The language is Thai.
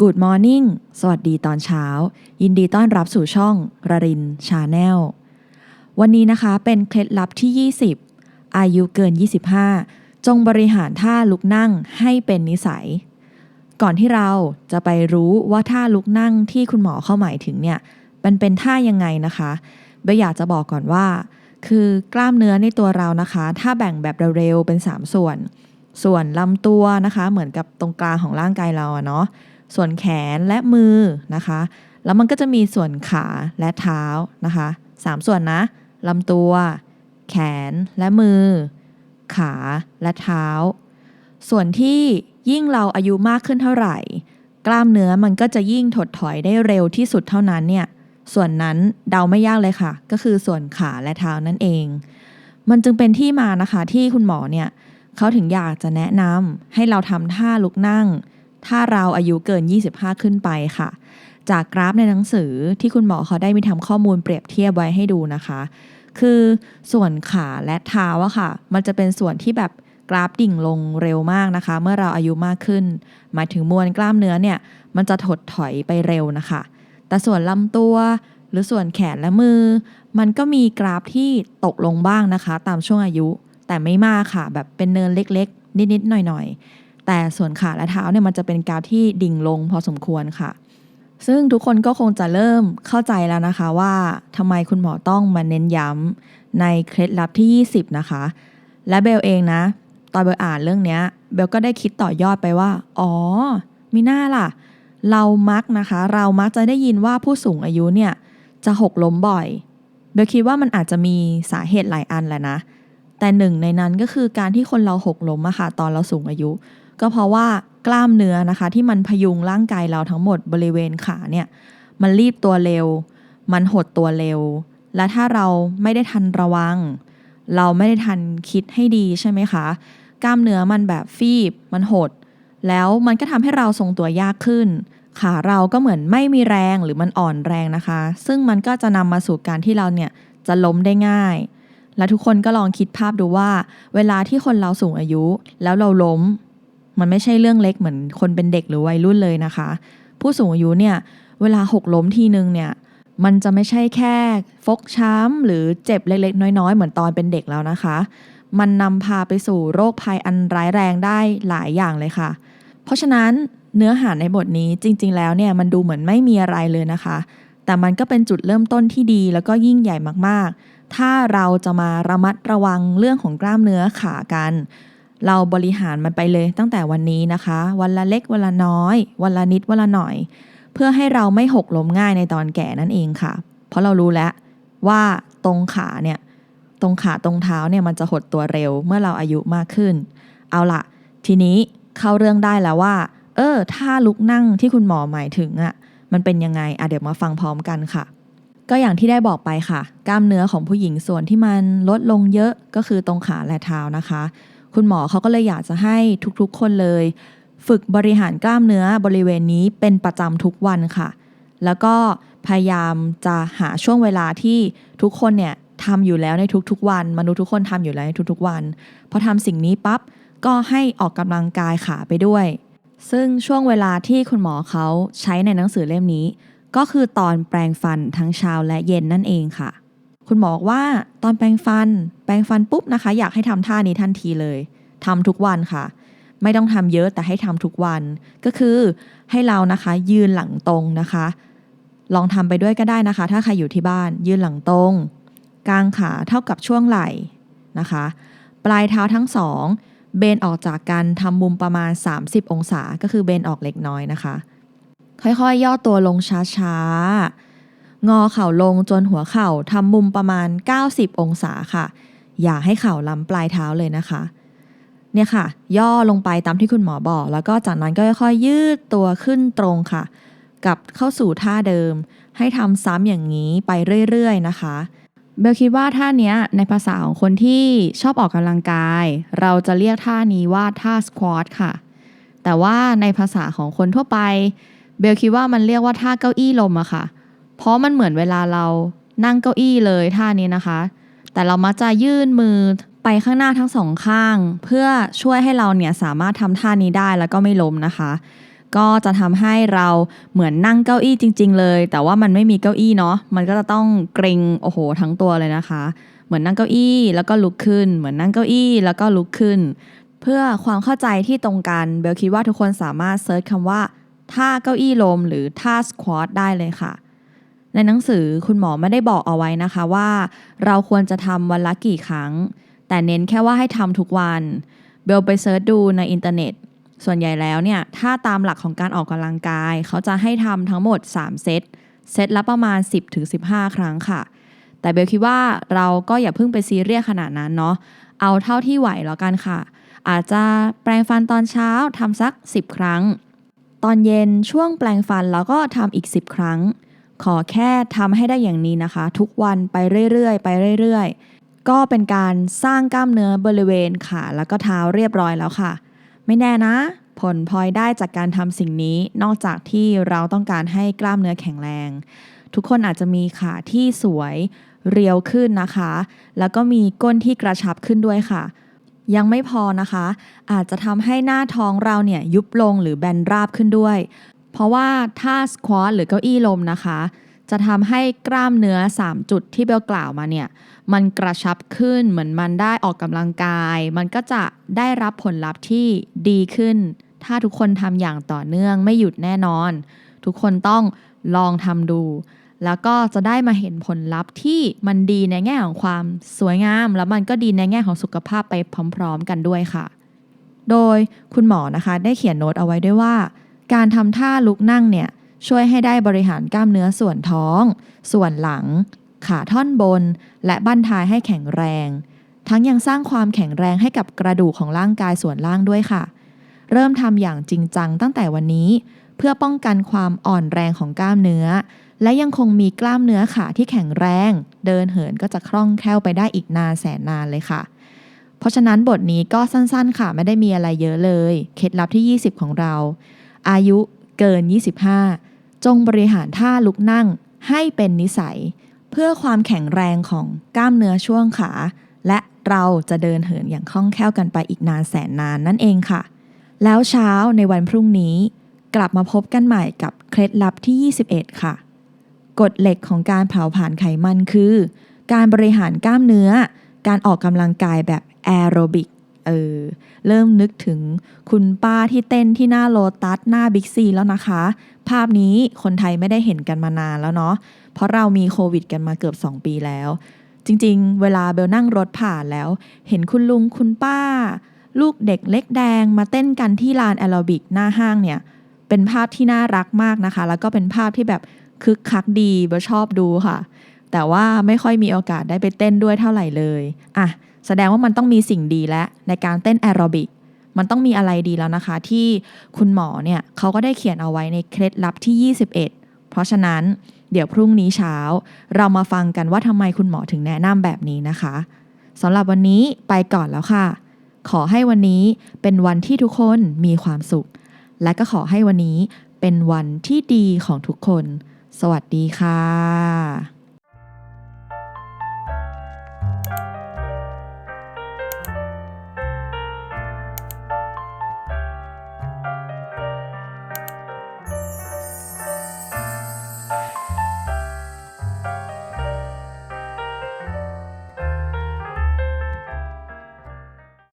Good Morning สวัสดีตอนเช้า ยินดีต้อนรับสู่ช่องรรินชาแนล วันนี้นะคะเป็นเคล็ดลับที่ 20 อายุเกิน 25 จงบริหารท่าลุกนั่งให้เป็นนิสัย ก่อนที่เราจะไปรู้ว่าท่าลุกนั่งที่คุณหมอเข้าหมายถึงเนี่ย มันเป็นท่ายังไงนะคะเบลอยากจะบอกก่อนว่า คือกล้ามเนื้อในตัวเรานะคะ ถ้าแบ่งแบบเร็วๆเป็น 3 ส่วน ส่วนลำตัวนะคะ เหมือนกับตรงกลางของร่างกายเราอะเนาะ ส่วนแขนและมือนะคะ แล้วมันก็จะมีส่วนขาและเท้านะคะสามส่วนนะลำตัว แขนและมือ ขาและเท้า ส่วนที่ยิ่งเราอายุมากขึ้นเท่าไหร่ กล้ามเนื้อมันก็จะยิ่งถดถอยได้เร็วที่สุดเท่านั้นเนี่ยส่วนนั้นเดาไม่ยากเลยค่ะ ก็คือส่วนขาและเท้านั่นเอง มันจึงเป็นที่มานะคะที่คุณหมอเนี่ยเขาถึงอยากจะแนะนำให้เราทำท่าลุกนั่ง ถ้าเราอายุเกิน 25 ขึ้นไปค่ะ จากกราฟในหนังสือที่คุณหมอเขาได้มีทำข้อมูลเปรียบเทียบไว้ให้ดูนะคะ คือส่วนขาและเท้าอะค่ะ มันจะเป็นส่วนที่แบบกราฟดิ่งลงเร็วมากนะคะ เมื่อเราอายุมากขึ้น หมายถึงมวลกล้ามเนื้อเนี่ยมันจะถดถอยไปเร็วนะคะ แต่ส่วนลำตัวหรือส่วนแขนและมือ มันก็มีกราฟที่ตกลงบ้างนะคะ ตามช่วงอายุแต่ไม่มากค่ะ แบบเป็นเนินเล็กๆ นิดๆหน่อยๆ แต่ส่วนขาและเท้าเนี่ยมันจะเป็นกราฟที่ดิ่งลงพอสมควรค่ะ ซึ่งทุกคนก็คงจะเริ่มเข้าใจแล้วนะคะว่าทำไมคุณหมอต้องมาเน้นย้ำในเคล็ดลับที่ 20 นะคะ และเบลเองนะ ตอนเบลอ่านเรื่องนี้เบลก็ได้คิดต่อยอดไปว่า อ๋อ มีหน้าล่ะ เรามักนะคะ เรามักจะได้ยินว่าผู้สูงอายุเนี่ยจะหกล้มบ่อย เบลคิดว่ามันอาจจะมีสาเหตุหลายอันแหละนะ แต่หนึ่งในนั้นก็คือการที่คนเราหกล้มอะค่ะตอนเราสูงอายุ ก็เพราะว่ากล้ามเนื้อนะคะ ที่มันพยุงร่างกายเราทั้งหมดบริเวณขาเนี่ยมันรีบตัวเร็ว มันหดตัวเร็ว และถ้าเราไม่ได้ทันระวัง เราไม่ได้ทันคิดให้ดีใช่ไหมคะ กล้ามเนื้อมันแบบฟีบ มันหด แล้วมันก็ทำให้เราทรงตัวยากขึ้น ขาเราก็เหมือนไม่มีแรงหรือมันอ่อนแรงนะคะ ซึ่งมันก็จะนำมาสู่การที่เราเนี่ยจะล้มได้ง่าย และทุกคนก็ลองคิดภาพดูว่า เวลาที่คนเราสูงอายุ แล้วเราล้ม มันไม่ใช่เรื่องเล็กเหมือนคนเป็นเด็กหรือวัยรุ่นเลยนะคะ ผู้สูงอายุเนี่ยเวลาหกล้มทีนึงเนี่ยมันจะไม่ใช่แค่ฟกช้ำหรือเจ็บเล็กๆ น้อยๆ เหมือนตอนเป็นเด็กแล้วนะคะ มันนำพาไปสู่โรคภัยอันร้ายแรงได้หลายอย่างเลยค่ะ เพราะฉะนั้นเนื้อหาในบทนี้จริง ๆ แล้วเนี่ยมันดูเหมือนไม่มีอะไรเลยนะคะ แต่มันก็เป็นจุดเริ่มต้นที่ดีแล้วก็ยิ่งใหญ่มากๆ ถ้าเราจะมาระมัดระวังเรื่องของกล้ามเนื้อขากัน เราบริหารมันไปเลยตั้งแต่วันนี้นะคะ วันละเล็กวันละน้อย วันละนิดวันละหน่อย เพื่อให้เราไม่หกล้มง่ายในตอนแก่นั่นเองค่ะ เพราะเรารู้แล้วว่าตรงขาเนี่ยตรงขาตรงเท้าเนี่ยมันจะหดตัวเร็วเมื่อเราอายุมากขึ้น เอาละทีนี้เข้าเรื่องได้แล้วว่า เออถ้าลุกนั่งที่คุณหมอหมายถึงอะ่ะมันเป็นยังไงอะเดี๋ยวมาฟังพร้อมกันค่ะ ก็อย่างที่ได้บอกไปค่ะ กล้ามเนื้อของผู้หญิงส่วนที่มันลดลงเยอะก็คือตรงขาและเท้านะคะ คุณหมอเขาก็เลยอยากจะให้ทุกๆ คนเลย ฝึกบริหารกล้ามเนื้อบริเวณนี้เป็นประจำทุกวันค่ะ แล้วก็พยายามจะหาช่วงเวลาที่ทุกคนเนี่ยทำอยู่แล้วในทุกๆ วัน มนุษย์ทุกคนทำอยู่แล้วในทุกๆวันพอทำสิ่งนี้ปั๊บก็ให้ออกกำลังกายขาไปด้วย ซึ่งช่วงเวลาที่คุณหมอเขาใช้ในหนังสือเล่มนี้ ก็คือตอนแปรงฟันทั้งเช้าและเย็นนั่นเองค่ะ คุณหมอบอกว่าตอนแปรงฟัน แปรงฟันปุ๊บนะคะ อยากให้ทำท่านี้ทันทีเลยทำทุกวันค่ะ ไม่ต้องทำเยอะแต่ให้ทำทุกวัน ก็คือให้เรานะคะ ยืนหลังตรงนะคะ ลองทำไปด้วยก็ได้นะคะ ถ้าใครอยู่ที่บ้าน ยืนหลังตรงกางขาเท่ากับช่วงไหล่นะคะ ปลายเท้าทั้งสองเบนออกจากกันทำมุมประมาณ 30 องศา ก็คือเบนออกเล็กน้อยนะคะ ค่อยๆ ย่อตัวลงช้าๆ งอเข่าลงจนหัวเข่าทำมุมประมาณ 90 องศาค่ะ อย่าให้เข่าล้ำปลายเท้าเลยนะคะ เนี่ยค่ะ ย่อลงไปตามที่คุณหมอบอก แล้วก็จากนั้นก็ค่อยๆยืดตัวขึ้นตรงค่ะ กลับเข้าสู่ท่าเดิม ให้ทำซ้ำอย่างนี้ไปเรื่อยๆนะคะเบลคิดว่าท่านี้ในภาษาของคนที่ชอบออกกำลังกาย เราจะเรียกท่านี้ว่าท่าสควอตค่ะ แต่ว่าในภาษาของคนทั่วไป เบลคิดว่ามันเรียกว่าท่าเก้าอี้ลมอะค่ะ เพราะมันเหมือนเวลาเรานั่งเก้าอี้เลยท่านี้นะคะ แต่เรามักจะยื่นมือไปข้างหน้าทั้งสองข้าง เพื่อช่วยให้เราเนี่ยสามารถทำท่านี้ได้แล้วก็ไม่ล้มนะคะ ก็จะทำให้เราเหมือนนั่งเก้าอี้จริง ๆ เลย แต่ว่ามันไม่มีเก้าอี้เนาะมันก็จะต้องเกรงโอ้โหทั้งตัวเลยนะคะ เหมือนนั่งเก้าอี้แล้วก็ลุกขึ้น เหมือนนั่งเก้าอี้แล้วก็ลุกขึ้น เพื่อความเข้าใจที่ตรงกันเบลคิดว่าทุกคนสามารถเซิร์ชคำว่าท่าเก้าอี้ลมหรือท่าสควอตได้เลยค่ะ ในหนังสือคุณหมอไม่ได้บอกเอาไว้นะคะว่า เราควรจะทำวันละกี่ครั้ง แต่เน้นแค่ว่าให้ทำทุกวัน เบลไปเซิร์ชดูในอินเทอร์เน็ต ส่วนใหญ่แล้วเนี่ย ถ้าตามหลักของการออกกำลังกาย เขาจะให้ทำทั้งหมด 3 เซต เซตละประมาณ 10-15 ครั้งค่ะ แต่เบลคิดว่าเราก็อย่าเพิ่งไปซีเรียสขนาดนั้นเนาะ เอาเท่าที่ไหวแล้วกันค่ะ อาจจะแปรงฟันตอนเช้าทำสัก 10 ครั้ง ตอนเย็นช่วงแปรงฟันแล้วก็ทำอีก 10 ครั้ง ขอแค่ทำให้ได้อย่างนี้นะคะ ทุกวันไปเรื่อยๆ ไปเรื่อยๆ ก็เป็นการสร้างกล้ามเนื้อบริเวณขาแล้วก็เท้าเรียบร้อยแล้วค่ะ ไม่แน่นะ ผลพลอยได้จากการทำสิ่งนี้ นอกจากที่เราต้องการให้กล้ามเนื้อแข็งแรง ทุกคนอาจจะมีขาที่สวยเรียวขึ้นนะคะ แล้วก็มีก้นที่กระชับขึ้นด้วยค่ะ ยังไม่พอนะคะ อาจจะทำให้หน้าท้องเราเนี่ยยุบลงหรือแบนราบขึ้นด้วย เพราะว่าท่าสควอตหรือเก้าอี้ลมนะคะ จะทำให้กล้ามเนื้อ 3 จุดที่เบลกล่าวมาเนี่ย มันกระชับขึ้นเหมือนมันได้ออกกำลังกาย มันก็จะได้รับผลลัพธ์ที่ดีขึ้น ถ้าทุกคนทำอย่างต่อเนื่องไม่หยุดแน่นอน ทุกคนต้องลองทำดู แล้วก็จะได้มาเห็นผลลัพธ์ที่มันดีในแง่ของความสวยงาม แล้วมันก็ดีในแง่ของสุขภาพไปพร้อม ๆ กันด้วยค่ะ โดยคุณหมอนะคะได้เขียนโน้ตเอาไว้ด้วยว่า การทำท่าลุกนั่งเนี่ยช่วยให้ได้บริหารกล้ามเนื้อส่วนท้อง ส่วนหลัง ขาท่อนบน และบั้นท้ายให้แข็งแรง ทั้งยังสร้างความแข็งแรงให้กับกระดูกของร่างกายส่วนล่างด้วยค่ะ เริ่มทำอย่างจริงจังตั้งแต่วันนี้ เพื่อป้องกันความอ่อนแรงของกล้ามเนื้อ และยังคงมีกล้ามเนื้อขาที่แข็งแรง เดินเหินก็จะคล่องแคล่วไปได้อีกนานแสนนานเลยค่ะ เพราะฉะนั้นบทนี้ก็สั้นๆค่ะไม่ได้มีอะไรเยอะเลย เคล็ดลับที่ 20 ของเรา อายุเกิน 25 จงบริหารท่าลุกนั่งให้เป็นนิสัย เพื่อความแข็งแรงของกล้ามเนื้อช่วงขา และเราจะเดินเหินอย่างคล่องแคล่วกันไปอีกนานแสนนานนั่นเองค่ะ แล้วเช้าในวันพรุ่งนี้ กลับมาพบกันใหม่กับเคล็ดลับที่ 21 ค่ะ กฎเหล็กของการเผาผลาญไขมันคือ การบริหารกล้ามเนื้อ การออกกำลังกายแบบแอโรบิก เออ เริ่มนึกถึงคุณป้าที่เต้นที่หน้าโลตัสหน้าบิ๊กซีแล้วนะคะ ภาพนี้คนไทยไม่ได้เห็นกันมานานแล้วเนาะ เพราะเรามีโควิดกันมาเกือบ 2 ปีแล้ว จริงๆ เวลาเบลนั่งรถผ่านแล้ว เห็นคุณลุงคุณป้า ลูกเด็กเล็กแดงมาเต้นกันที่ลานแอโรบิกหน้าห้างเนี่ย เป็นภาพที่น่ารักมากนะคะ แล้วก็เป็นภาพที่แบบคึกคักดีเบลชอบดูค่ะแต่ว่าไม่ค่อยมีโอกาสได้ไปเต้นด้วยเท่าไหร่เลย อะ แสดงว่ามันต้องมีสิ่งดีแล้วในการเต้นแอโรบิกมันต้องมีอะไรดีแล้วนะคะ ที่คุณหมอเนี่ยเขาก็ได้เขียนเอาไว้ในเคล็ดลับที่ 21 เพราะฉะนั้นเดี๋ยวพรุ่งนี้เช้า เรามาฟังกันว่าทำไมคุณหมอถึงแนะนำแบบนี้นะคะสำหรับวันนี้ไปก่อนแล้วค่ะ ขอให้วันนี้เป็นวันที่ทุกคนมีความสุข และก็ขอให้วันนี้เป็นวันที่ดีของทุกคน สวัสดีค่ะ